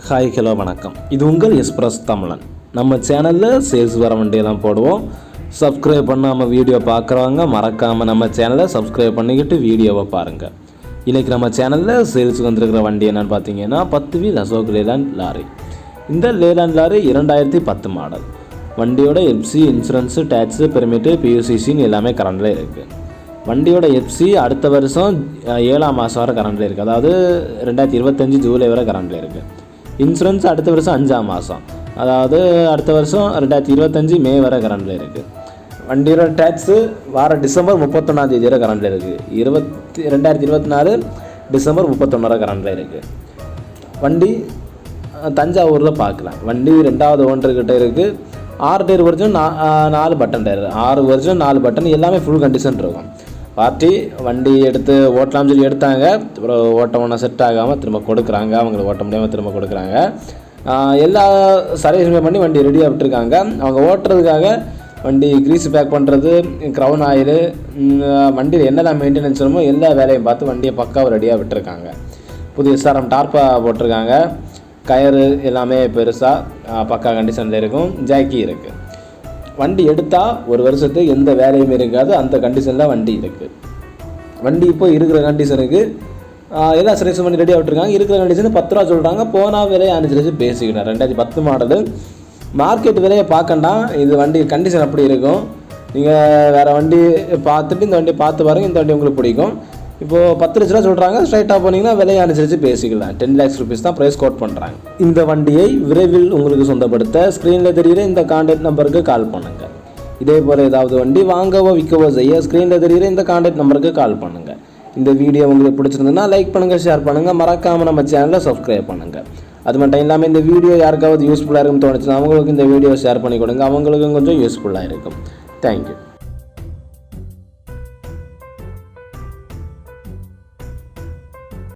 Hi hello வணக்கம். இது உங்கள் எக்ஸ்பிரஸ் தமிழன். நம்ம சேனலில் சேல்ஸ் வர வண்டியெல்லாம் போடுவோம். சப்ஸ்கிரைப் பண்ணாமல் வீடியோ பார்க்குறவங்க மறக்காமல் நம்ம சேனலை சப்ஸ்கிரைப் பண்ணிக்கிட்டு வீடியோவை பாருங்கள் இன்றைக்கி நம்ம சேனலில் சேல்ஸுக்கு வந்திருக்கிற வண்டி என்னென்னு பார்த்தீங்கன்னா பத்து வீல் அசோக் லேலாண்ட் லாரி. இந்த லேலாண்ட் லாரி இரண்டாயிரத்தி பத்து மாடல் வண்டியோட எஃப்சி இன்சூரன்ஸு டேக்ஸு பெர்மிட்டு பியூசிசின்னு எல்லாமே கரண்டில் இருக்குது வண்டியோட எஃப்சி அடுத்த வருஷம் ஏழாம் மாதம் வரை கரண்டில் இருக்குது அதாவது ரெண்டாயிரத்தி இருபத்தஞ்சி ஜூலை வரை கரண்டில் இருக்குது இன்சூரன்ஸ் அடுத்த வருஷம் அஞ்சாம் மாதம் அதாவது அடுத்த வருஷம் ரெண்டாயிரத்தி இருபத்தஞ்சி மே வரை கரண்டில் இருக்குது வண்டியோட டேக்ஸு வார டிசம்பர் முப்பத்தொன்னாந்தேதி வரை கரண்டில் இருக்குது இருபத்தி ரெண்டாயிரத்தி இருபத்தி நாலு டிசம்பர் முப்பத்தொன்று வரை கரண்டில் இருக்குது வண்டி தஞ்சாவூரில் பார்க்கலாம் வண்டி ரெண்டாவது ஓனர்கிட்ட இருக்குது ஆறு டயர் வருஷம் நா நாலு பட்டன் டயர். ஆறு வருஷம் நாலு பட்டன் எல்லாமே ஃபுல் கண்டிஷன் இருக்கும். பார்ட்டி வண்டி எடுத்து ஓட்டலாம்னு சொல்லி எடுத்தாங்க. அப்புறம் ஓட்டம் ஒன்றா செட் ஆகாமல் திரும்ப கொடுக்குறாங்க. அவங்களை ஓட்ட முடியாமல் திரும்ப கொடுக்குறாங்க. எல்லா சர்வீஸுமே பண்ணி வண்டி ரெடியாக விட்டுருக்காங்க. அவங்க ஓட்டுறதுக்காக வண்டி க்ரீஸ் பேக் பண்ணுறது க்ரௌன் ஆயிலு வண்டியில் என்னெல்லாம் மெயின்டெனன்ஸ் வேணுமோ எல்லா வேலையும் பார்த்து வண்டியை பக்காவாக ரெடியாக விட்டுருக்காங்க. புதிய எஸ்ஆர்எம் டார்ப்பாக போட்டிருக்காங்க. கயறு எல்லாமே பெருசாக பக்கா கண்டிஷனில் இருக்கும். ஜாக்கி இருக்குது வண்டி எடுத்தால் ஒரு வருஷத்துக்கு எந்த வேலையும் இருக்காது அந்த கண்டிஷனில் வண்டி இருக்குது வண்டி இப்போ இருக்கிற கண்டிஷனுக்கு எல்லாம் எல்லா பண்ணி ரெடியாக விட்டுருக்காங்க இருக்கிற கண்டிஷன் பத்து ரூபா சொல்கிறாங்க போனால் விலையை அனுசரித்து பேசிக்கிட்டேன் ரெண்டாயிரத்தி பத்து மாடலு. மார்க்கெட் விலையை பார்க்கண்டா இது வண்டி கண்டிஷன் அப்படி இருக்கும். நீங்கள் வேறு வண்டி பார்த்துட்டு இந்த வண்டி பார்த்து பாருங்கள் இந்த வண்டி உங்களுக்கு பிடிக்கும். இப்போது பத்து லட்ச ரூபா சொல்கிறாங்க ஸ்ட்ரைட்டாக போனீங்கன்னா விலையை அனுசரித்து பேசிக்கலாம். டென் லேக்ஸ் ருபீஸ் தான் ப்ரைஸ் கோட் பண்ணுறாங்க இந்த வண்டியை விரைவில் உங்களுக்கு சொந்தப்படுத்த ஸ்க்ரீனில் தெரிகிற இந்த கான்டாக்ட் நம்பருக்கு கால் பண்ணுங்கள் இதே போல் ஏதாவது வண்டி வாங்கவோ விற்கவோ செய்ய ஸ்க்ரீனில் தெரிகிற இந்த கான்டாக்ட் நம்பருக்கு கால் பண்ணுங்கள் இந்த வீடியோ உங்களுக்கு பிடிச்சிருந்ததுன்னா லைக் பண்ணுங்கள் ஷேர் பண்ணுங்கள் மறக்காமல் நம்ம சேனலை சப்ஸ்கிரைப் பண்ணுங்கள் அது மட்டும் இல்லாமல் இந்த வீடியோ யாருக்காவது யூஸ்ஃபுல்லாக இருக்குன்னு தோணுச்சுன்னா அவங்களுக்கு இந்த வீடியோ ஷேர் பண்ணி கொடுங்க. அவங்களுக்கும் கொஞ்சம் யூஸ்ஃபுல்லாக இருக்கும். தேங்க்யூ